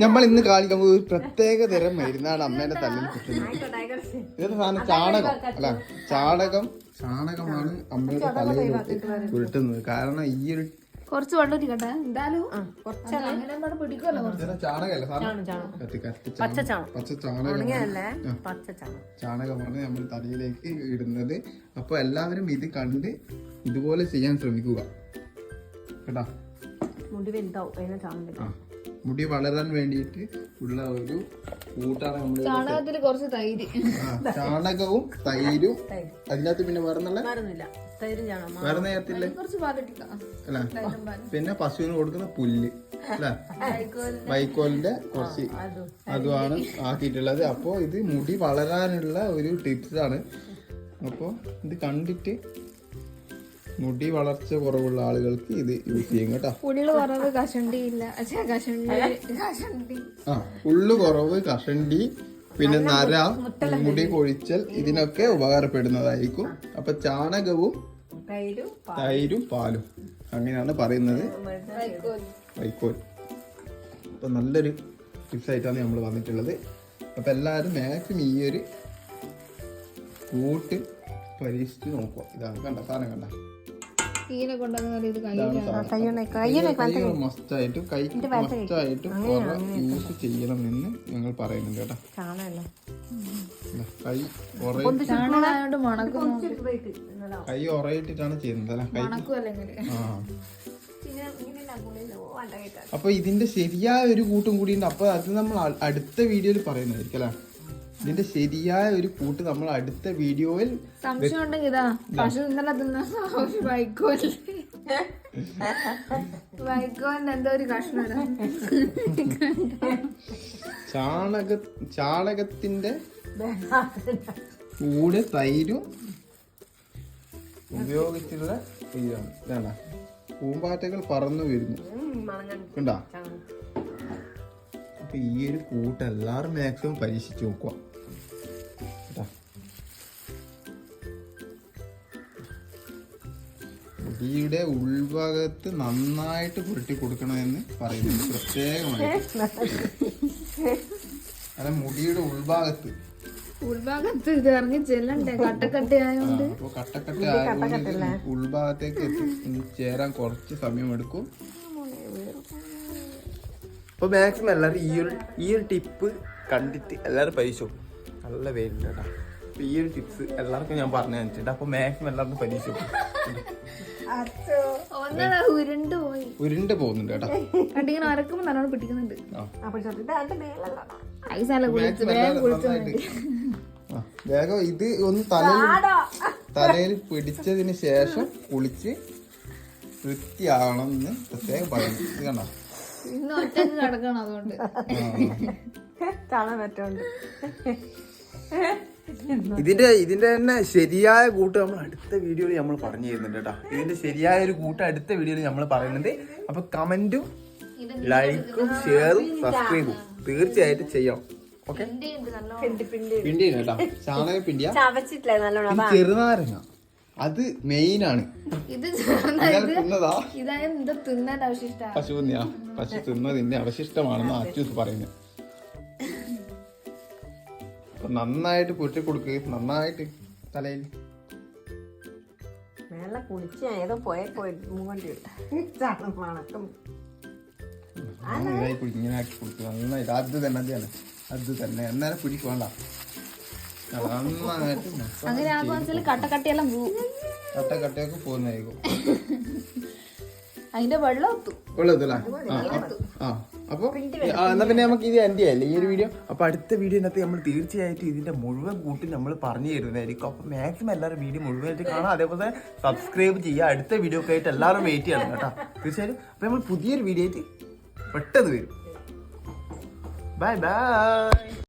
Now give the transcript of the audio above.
നമ്മൾ ഇന്ന് കാണിക്കാൻ ഒരു പ്രത്യേക തരം മരുന്നാണ് അമ്മേന്റെ തല്ലിൽ ഇതൊരു സാധനം ചാണകം അല്ല ചാണകം ചാണകമാണ് അമ്മയുടെ തലയിൽ കിട്ടുന്നത് കാരണം ഈ ഒരു കുറച്ച് വെള്ളം ഇരിക്കട്ടെ എന്തായാലും ചാണകമാണ്. നമ്മൾ തലയിലേക്ക് ഇടുന്നത്. അപ്പൊ എല്ലാവരും ഇത് കണ്ട് ഇതുപോലെ ചെയ്യാൻ ശ്രമിക്കുക. കേട്ടാ? മുടി വലുതാവും അതിനെ ചാണം വരും ആ മുടി വളരാൻ വേണ്ടിയിട്ട് ഉള്ള ഒരു കൂട്ടാണ് നമ്മൾ ചാണകത്തിൽ കുറച്ച് തൈര്. ചാണകവും തൈരും. അതിനകത്ത് പിന്നെ വേറെ നല്ല മാറുന്നില്ല തൈരും വേറെ നേരത്തില്ലേ അല്ല പിന്നെ പശുവിന് കൊടുക്കുന്ന പുല്ല്. അല്ല? വൈക്കോലിന്റെ. കുറച്ച് അതുമാണ് ആക്കിയിട്ടുള്ളത്. അപ്പോൾ ഇത് മുടി വളരാനുള്ള ഒരു ടിപ്സ് ആണ് അപ്പോൾ ഇത് കണ്ടിട്ട് മുടി വളർച്ച കുറവുള്ള ആളുകൾക്ക് ഇത് യൂസ് ചെയ്യും കേട്ടോ. പുളികൾ കുറവ് കഷണ്ടി ഇല്ല. കഷണ്ടി ആ ഉള്ളു കുറവ് കഷണ്ടി പിന്നെ നര മുടി കൊഴിച്ചൽ ഇതിനൊക്കെ ഉപകാരപ്പെടുന്നതായിരിക്കും. അപ്പൊ ചാണകവും തൈരും തൈരും പാലും. അങ്ങനെയാണ് പറയുന്നത്. വൈക്കോൽ. അപ്പൊ നല്ലൊരു ടിപ്സ് ആയിട്ടാണ് നമ്മൾ വന്നിട്ടുള്ളത്. അപ്പൊ എല്ലാവരും മാക്സിമം ഈ ഒരു കൂട്ട് പരീക്ഷിച്ച് നോക്കുക. ഇതാണ് കണ്ട സാധനം കണ്ട. കൊണ്ടുവന്നാൽ ഇത് മസ്റ്റായിട്ടും മസ്റ്റായിട്ടും കുറെ യൂസ് ചെയ്യണം എന്ന് ഞങ്ങൾ പറയുന്നുണ്ട് കേട്ടോ. കൈ കൈ ഉറയിട്ടിട്ടാണ് ചെയ്യുന്നത് അല്ല? കൈ ആ. അപ്പൊ ഇതിന്റെ ശരിയായ ഒരു കൂട്ടും കൂടി ഉണ്ട്. അപ്പൊ അത് നമ്മൾ അടുത്ത വീഡിയോയിൽ പറയുന്നതായിരിക്കും അല്ലെ? ഇതിന്റെ ശരിയായ ഒരു കൂട്ട് നമ്മൾ അടുത്ത വീഡിയോയിൽ സംശയം ഉണ്ടെങ്കിൽ ഇതാ. പശു ഇന്നലെ തിന്ന വൈക്കോൽ വൈക്കോലിന്റെ എന്തോ ഒരു കഷ്ണം ചാണക ചാണകത്തിന്റെ കൂടെ തൈരും ഉപയോഗിച്ചിട്ടുള്ള ഇതാണ്. ഇതാണ്. പൂമ്പാറ്റകൾ പറന്നു വരുന്നു. കണ്ടാ? അപ്പൊ ഈ ഒരു കൂട്ട് എല്ലാവരും മാക്സിമം പരീക്ഷിച്ച് നോക്കുക. മുടിയുടെ ഉൾഭാഗത്ത് നന്നായിട്ട് പുരട്ടി കൊടുക്കണമെന്ന് പറയുന്നു. പ്രത്യേകമായിട്ട്. അല്ല മുടിയുടെ ഉൾഭാഗത്ത്. ഉൾഭാഗത്ത് ഇത് ഇറങ്ങി ചെല്ലണ്ടേ? കട്ടക്കട്ടി ആയോണ്ട്? അപ്പോൾ കട്ടക്കട്ട ആയതുകൊണ്ട് ഇത് ഉൾഭാഗത്തേക്ക് എത്തി. ചേരാൻ കുറച്ച് സമയം എടുക്കും. അപ്പോൾ മാക്സിമം എല്ലാവരും ഈ ഒരു ഈ ഒരു ടിപ്പ് കണ്ടിട്ട് എല്ലാവരും പൈസ നല്ല പേരുണ്ട് കേട്ടോ ഈ ഒരു ടിപ്സ് എല്ലാവർക്കും ഞാൻ പറഞ്ഞു തന്നിട്ടുണ്ട്. അപ്പൊ മാക്സിമം എല്ലാവർക്കും പരീക്ഷ ഉരുണ്ട് പോയി. ഉരുണ്ട് പോകുന്നുണ്ട് കേട്ടോ. അരക്കുമ്പോ നല്ലോണം പിടിക്കുന്നുണ്ട്. മാക്സിമം വേഗം ഇത് ഒന്ന് തലയിൽ തലയിൽ പിടിച്ചതിന് ശേഷം കുളിച്ച് വൃത്തിയാവണം എന്ന് പ്രത്യേകം പറയുന്നു ഇത് കണ്ടോ? ഇന്ന് ഒറ്റയ്ക്ക് കിടക്കണം അതുകൊണ്ട്. തള പറ്റുണ്ട്. ഇതിന്റെ ഇതിന്റെ തന്നെ ശരിയായ കൂട്ട് നമ്മൾ അടുത്ത വീഡിയോയിൽ നമ്മൾ പറഞ്ഞു തരുന്നുണ്ട് കേട്ടോ. ഇതിന്റെ ശരിയായ ഒരു കൂട്ട് അടുത്ത വീഡിയോയിൽ നമ്മൾ പറയുന്നുണ്ട്. അപ്പൊ കമന്റും ലൈക്കും ഷെയറും സബ്സ്ക്രൈബും തീർച്ചയായിട്ടും ചെയ്യണം ഓക്കെ പിണ്ടി പിണ്ടി പിണ്ടി കേട്ടോ. ചാണകം പിണ്ടിയ. ചെറുനാരങ്ങ. അത് മെയിൻ ആണ്. ഇത് പശു തിന്നിയാ പശു തിന്നതിന്റെ അവശിഷ്ടമാണെന്ന് അച്യൂസ് പറയുന്നത് അപ്പൊ നന്നായിട്ട് പുറ്റി കൊടുക്ക്. നന്നായിട്ട് തലയിൽ. മേലെ കുളിച്ച് ഏതോ പോയ മണക്കും. ഇതായി ഇങ്ങനെ ആക്കി കൊടുക്കുക നന്നായിട്ട്. അത് തന്നെ അതാണ് അത് തന്നെ. എന്നാലും പിടിക്ക് വേണ്ട. നന്നായിട്ട് അങ്ങനെ കട്ടക്കട്ടിയെല്ലാം പോകുന്നതായിരിക്കും. അതിന്റെ വെള്ളം ആ അപ്പോൾ എന്നാ പിന്നെ നമുക്ക് ഇത് എന്റെ അല്ലേ ഈ ഒരു വീഡിയോ അപ്പൊ അടുത്ത വീഡിയോനകത്ത് നമ്മൾ തീർച്ചയായിട്ടും ഇതിന്റെ മുഴുവൻ കൂട്ടി നമ്മൾ പറഞ്ഞു തരുന്നതായിരിക്കും. അപ്പൊ മാക്സിമം എല്ലാവരും വീഡിയോ മുഴുവനായിട്ട് കാണാം. അതേപോലെ സബ്സ്ക്രൈബ് ചെയ്യുക. അടുത്ത വീഡിയോ ഒക്കെ ആയിട്ട് എല്ലാവരും വെയിറ്റ് ചെയ്യണം കേട്ടോ. തീർച്ചയായിട്ടും. അപ്പൊ നമ്മൾ പുതിയൊരു വീഡിയോ ആയിട്ട് പെട്ടെന്ന് വരും. Bye bye